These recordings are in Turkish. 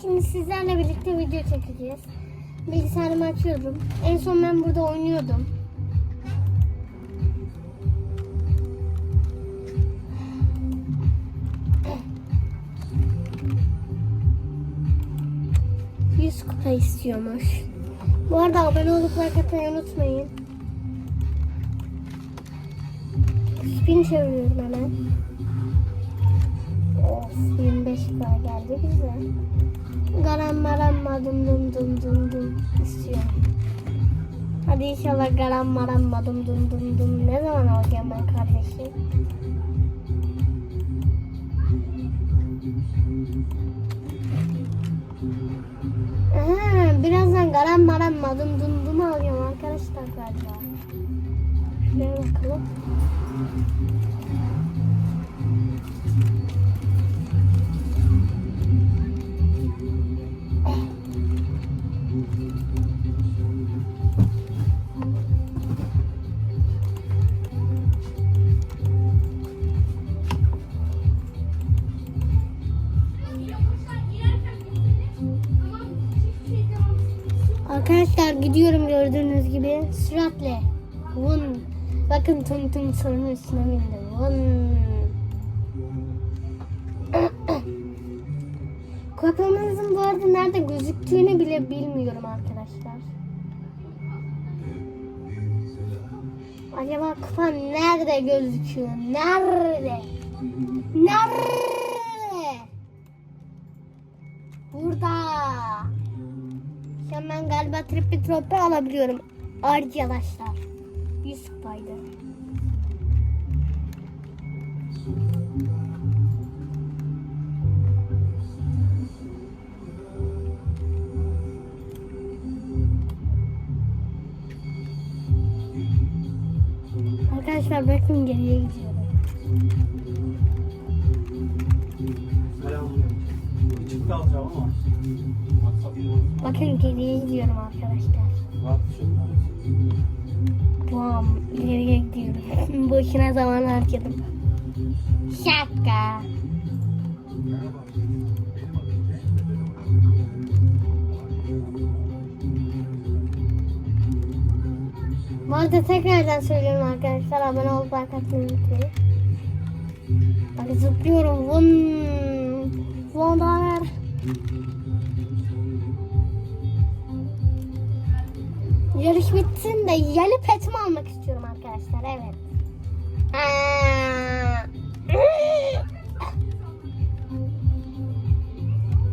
Şimdi sizlerle birlikte video çekeceğiz. Bilgisayarımı açıyorum. En son ben burada oynuyordum. Yüz kupa istiyormuş. Bu arada abone olup like atmayı unutmayın. Spin çeviriyorum hemen. Of 25 kupa geldi bize. Garam maram madım dum dum dum dum istiyorum. Hadi inşallah garam maram madım dum dum dum. Ne zaman alacağım ben kardeşim? Aha, birazdan garam maram madım dum dum alacağım arkadaşlar galiba. Şuraya bakalım. Gidiyorum gördüğünüz gibi süratle. Vın. Bakın tüm tüm sorunun üstüne bindim. Vın. Kupamızın bu arada nerede gözüktüğünü bile bilmiyorum arkadaşlar. Acaba kupa nerede gözüküyor? Nerede? Nerede? Burada. An ben galiba tripi tropi alabiliyorum. Arkadaşlar. 100 kupaydı. Arkadaşlar bakın geriye gidiyorum. Selamünaleyküm. Çıktı alacağım ama. Bakın geriye gidiyorum arkadaşlar. Bam ileriye gidiyorum. Boşuna zaman harcadım. Şaka. Bu arada tekrardan söylüyorum arkadaşlar abone olup like atmayı unutmayın. Bak zıplıyorum. Vın. Vondalar. Yarış bitsin de yeni petimi almak istiyorum arkadaşlar. Evet.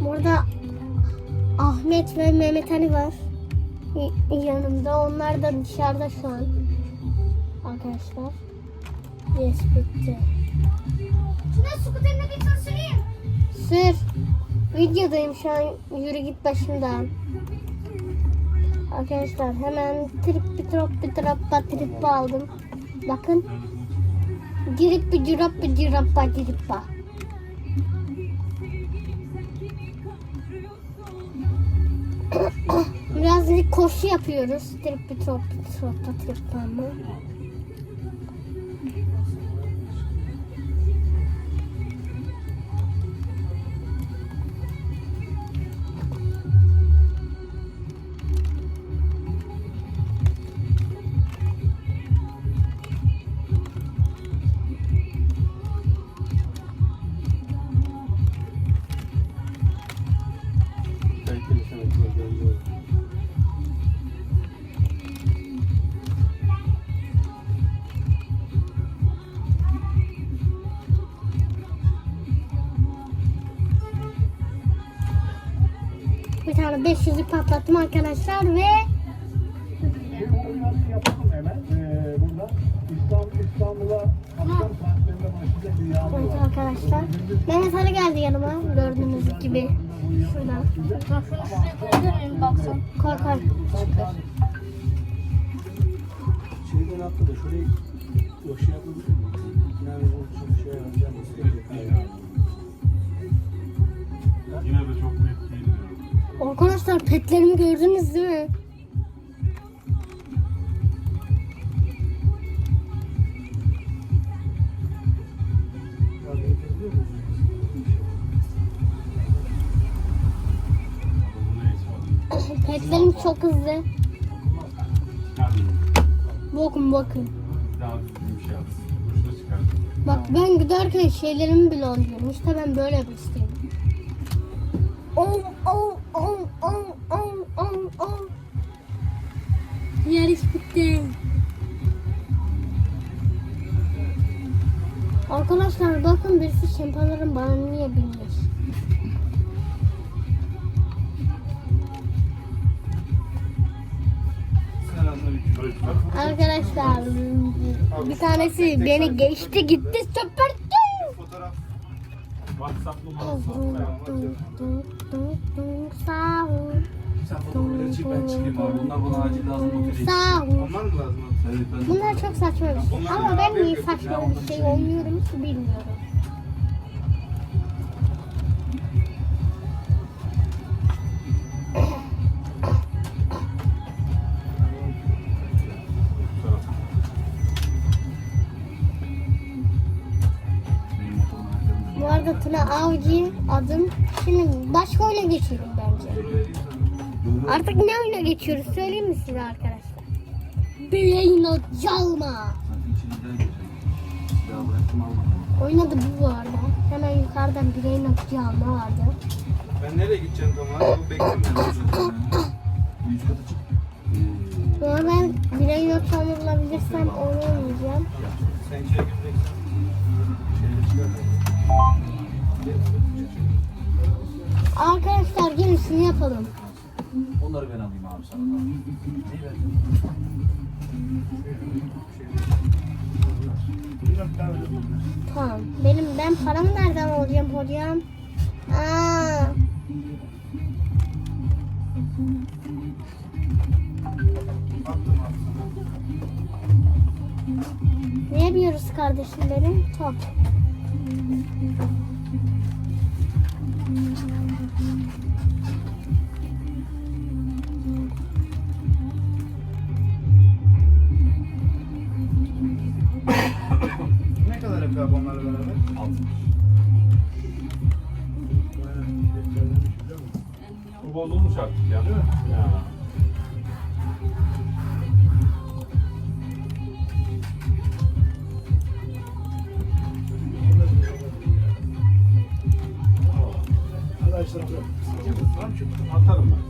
Burada Ahmet ve Mehmet Ali var. Yanımda. Onlar da dışarıda şu an. Arkadaşlar. Yes bitti. Şuna skuterine bir tur süreyim. Sür. Videodayım şu an. Yürü git başımdan. Arkadaşlar hemen trip bir drop bir droppa trip aldım. Bakın. Girip bir drop bir droppa drippa. Biraz bir koşu yapıyoruz. Trip bir drop bir droppa trippa mı? 500'ü patlattım arkadaşlar ve Evet arkadaşlar. Mehmet Ali geldi yanıma gördüğünüz gibi. Şuradan. Koy koy. Şeyden attı da şurayı o şey yapabilir? Yani o şey yapacağım. Yine de çok diyorum. Arkadaşlar petlerimi gördünüz değil mi? Efektlerim çok hızlı. Bakın bakın. Bak ben giderken şeylerimi bile alıyorum. İşte ben böyle bir isteğim. On, Bakın birisi binmiş. Selamünaleyküm. Arkadaşlar bir tanesi beni geçti gitti. Fotoğraf. WhatsApp numarası Sağ ol. Bunlar çok saçma bir şey. Ama ben niye saçma bir şey olmuyorum ki bilmiyorum. Arada Tuna adım. Şimdi başka oyuna geçelim bence. Artık ne oyuna geçiyoruz söyleyeyim mi size arkadaşlar? Brain Calma. Oynadı bu bu arada. Hemen yukarıdan Brain Calma vardı. Ben nereye gideceğim tam abi? Bu bekliyorum ben. Üst kata çık. Ee, Sonra ben Brain Calma bulabilirsem onu oynayacağım. Sen şeye gireceksen. Arkadaşlar gerisini yapalım. Onları ben alayım abi sana. Tamam. Benim ben paramı nereden alacağım hocam? Aa. Ne yapıyoruz kardeşlerim? Top. Ne kadar yapıyor onlarla beraber? Bu bozulmuş artık ya. Ya. Arkadaşlar. Atarım ben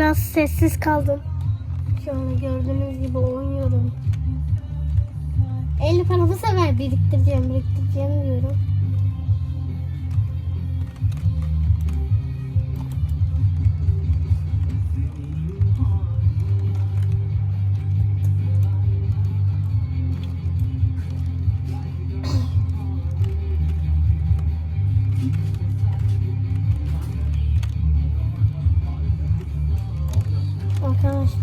biraz sessiz kaldım. Şu an gördüğünüz gibi oynuyorum. 50 para bu sefer biriktireceğim, biriktireceğim diyorum.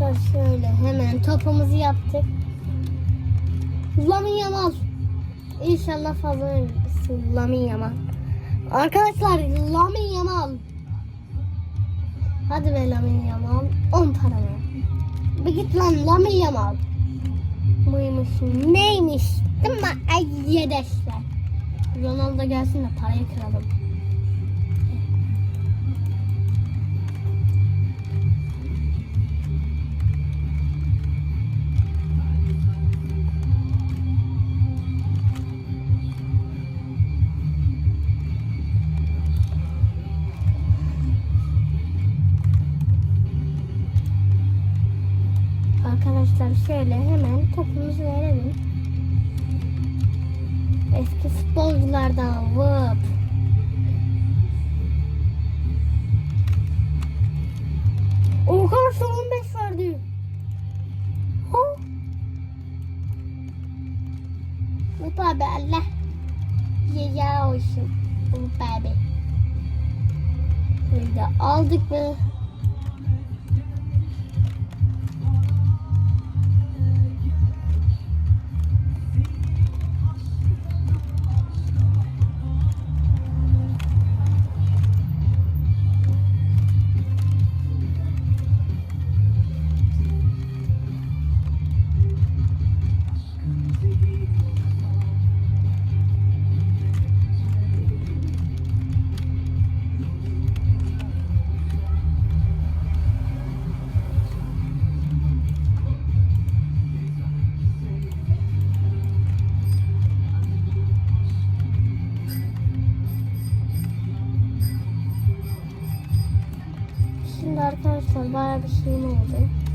Arkadaşlar şöyle hemen topumuzu yaptık. Lamin Yamal. İnşallah fazla Lamin Yamal. Arkadaşlar Lamin Yamal. Hadi be Lamin Yamal. 10 para ver. Bir git lan Lamin Yamal. Buymuş neymiş değil mi arkadaşlar? Ronaldo gelsin de parayı kıralım. Arkadaşlar şöyle hemen topumuzu verelim. Eski futbolculardan vıp. Arkadaşlar 15 verdi. Ha? Vıp abi Allah. Ya olsun. Vıp abi. Burada aldık mı? Oldu.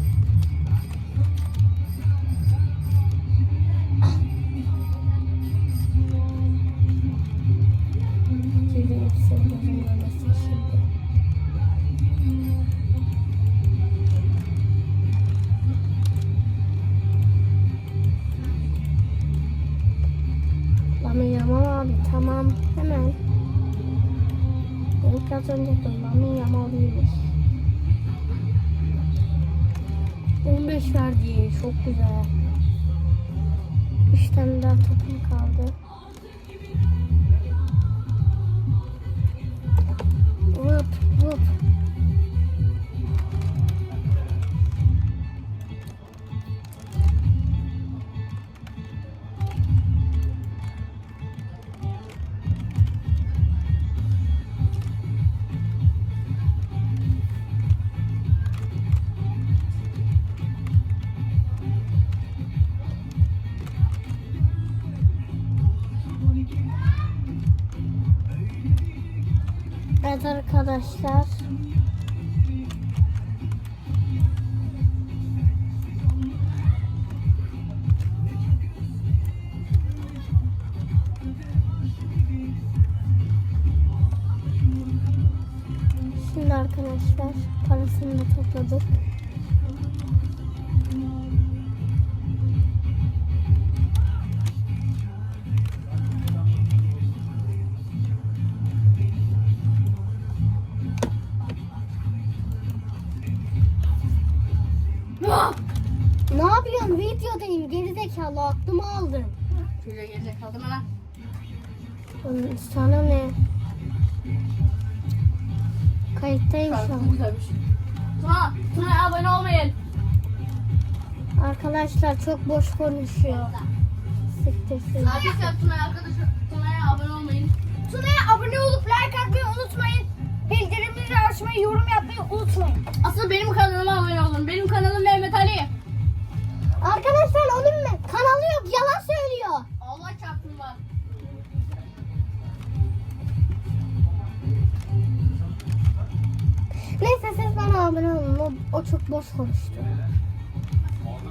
Çok güzel. 3 tane daha topum kaldı. Arkadaşlar. Ne yapıyorsun? Videodayım. Gerizekalı aklımı aldın. Şöyle gelecek kaldım lan. Oğlum, Sana ne? Kayıttayım şu an. Şarkı güzelmiş. Tuna, Tuna'ya abone olmayın. Arkadaşlar çok boş konuşuyor. Siktirsin. Arkadaşlar Tuna'ya arkadaşlar Tuna'ya abone olmayın. Tuna'ya abone olup like atmayı unutmayın. Bildirimleri açmayı, yorum yapmayı unutmayın. Aslında benim kanalıma abone olun. Benim kanalım Mehmet Ali. Arkadaşlar onun mu? Kanalı yok yalan söylüyor. Allah çarptım var. Neyse siz bana abone olun. O, o çok boş konuştu.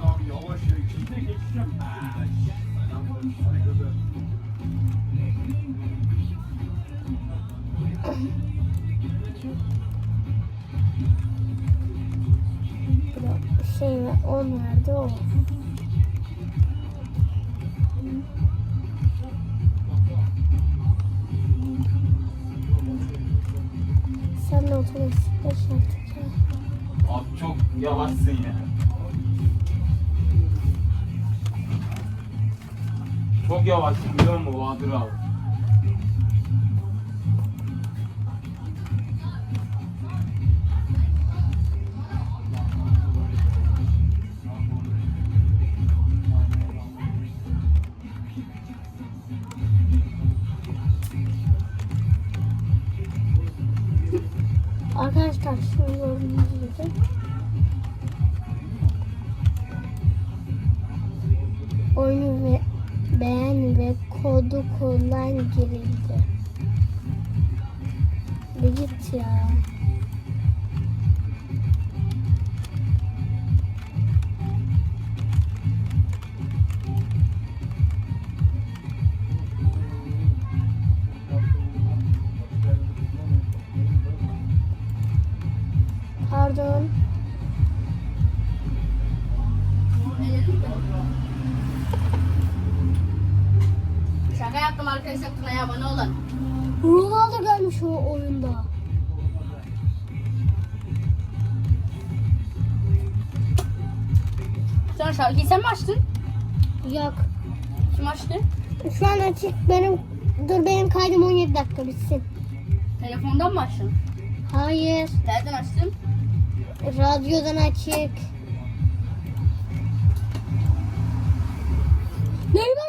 Abi yavaş ya. İçinde. Bir şey var. O nerede o? Sen de otomatik artık ya. Abi çok yavaşsın ya. Çok yavaşsın biliyor musun Bahadır abi? Kullan girildi. Bir git ya. Pardon. Şaka yaptım arkadaşlar Tuna'ya abone olun. Ronaldo gelmiş o oyunda. Sonra şarkıyı sen mi açtın? Yok. Kim açtı? Şu an açık benim dur benim kaydım 17 dakika bitsin. Telefondan mı açtın? Hayır. Nereden açtın? Radyodan açık. Neymar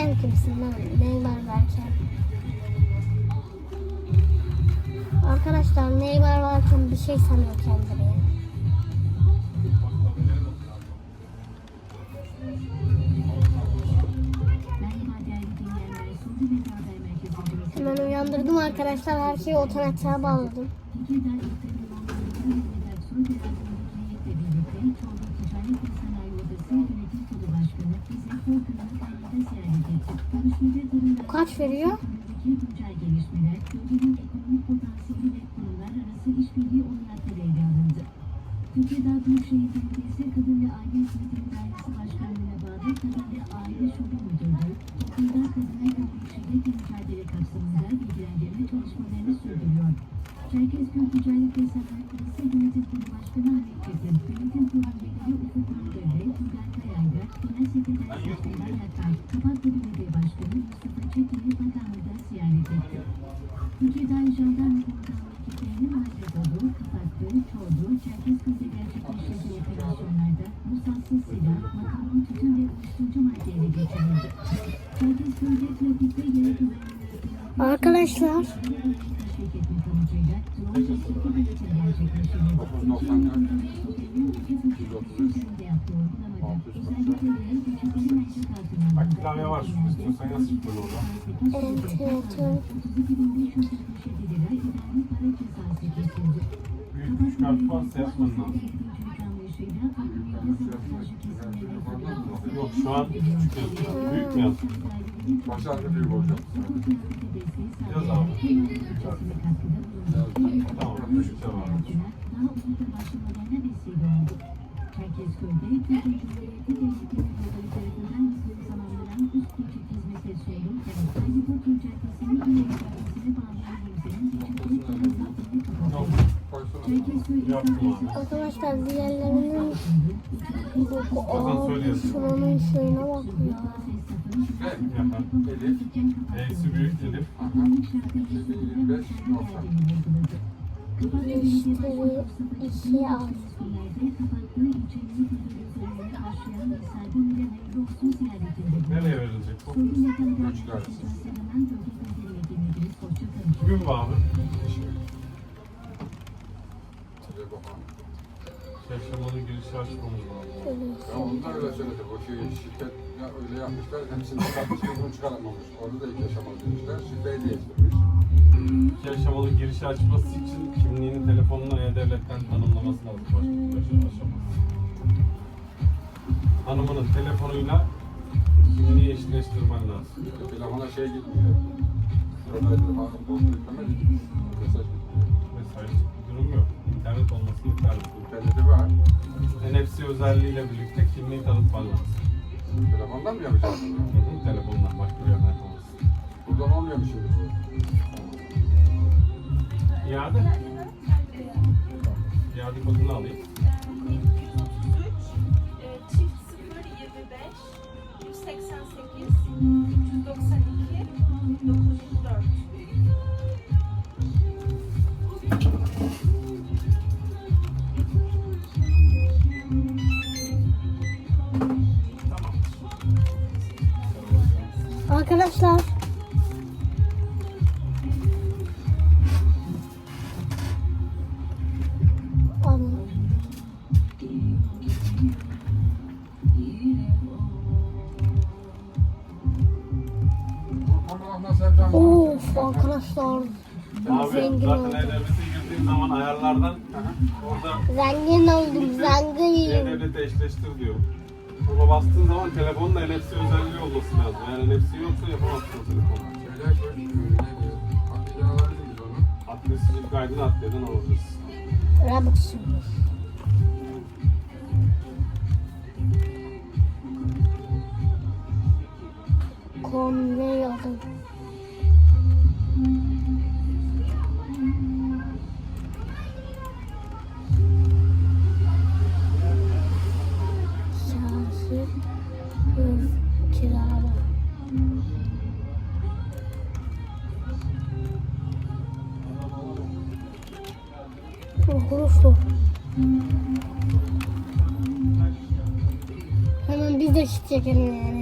Sen kimsin lan Neymar varken? Arkadaşlar Neymar varken bir şey sanıyor kendini. Hemen uyandırdım arkadaşlar. Her şeyi otomatiğe bağladım. Ele alındı. Türkiye Dağ Büyükşehir Belediyesi Kadın ve Aile Hizmetleri Dairesi Başkanlığı'na Kadın ve Aile Şube Müdürlüğü, toplumda kadına yönelik şiddet ve mücadele kapsamında bilgilendirme çalışmalarını sürdürüyor. Çerkezköy Ticaret ve Sanayi Odası Yönetim Kurulu Başkanı orada. Evet, 32.567 lira idari para cezası kesildi. Büyük çıkart varsa yapman lazım. Yok şu an küçük yazıyor. Büyük mü yazıyor? Başarılı büyük olacak. Yaz abi. Tamam. Küçük de var. Daha uzun arkadaşlar diğerlerinin Aa, şuranın şeyine bak ya. Yapar. E'si büyük Elif. Müşteri işi al. Nereye verilecek bu? Gün mü abi? Yaşamanın girişi açmamız lazım. Ya onu da öyle söyledi. O şey şirket ya öyle yapmışlar. Hepsini kapatmışlar. Bunu çıkaramamış. Orada da ilk yaşamalı demişler. Şifreyi değiştirmiş. İki aşamalı girişi açması için kimliğini telefonuna E-Devlet'ten tanımlaması lazım. Başka bir şey aşamaz. Hanımının telefonuyla kimliği eşleştirmen lazım. Telefona şey gitmiyor. Falan. Mesaj. Mesaj durum yok. İnternet olması yeterli. İnterneti var. NFC özelliğiyle birlikte kimliği tanıtman lazım. Telefondan mı yapacağız? Hı hı, Telefondan başka bir yerden yapamazsın. Buradan olmuyor mu şimdi bu? İade. İade kodunu alayım. 133 e, çift 025 188 Arkadaşlar. Of arkadaşlar. Abi Zengin zaten oldum. E-Devlet'e girdiğin zaman ayarlardan orada Zengin oldum zengin. E-Devlet'e eşleştir diyor. Ona bastığın zaman telefonun da NFC özelliği olması lazım. Yani NFC yoksa yapamazsın o telefonu. Onu? Adresini kaydını adliyetten alabiliriz. Robux. Kom ne Hemen biz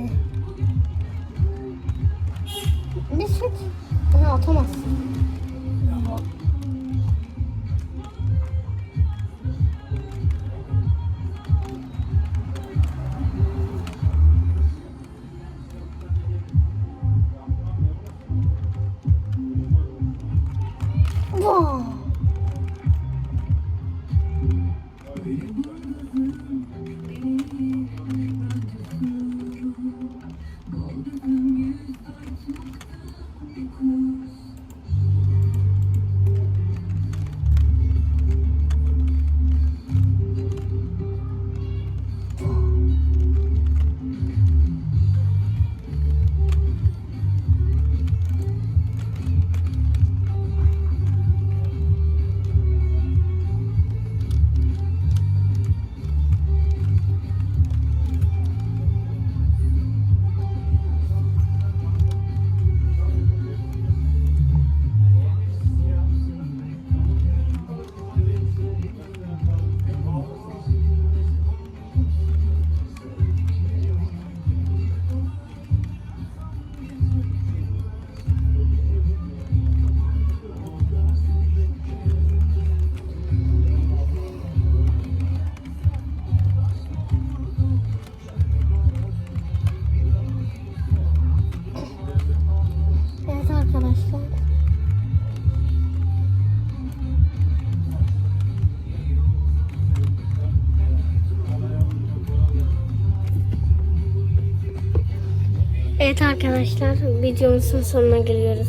Evet arkadaşlar videomuzun sonuna geliyoruz.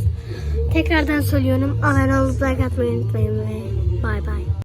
Tekrardan söylüyorum abone olup like atmayı unutmayın.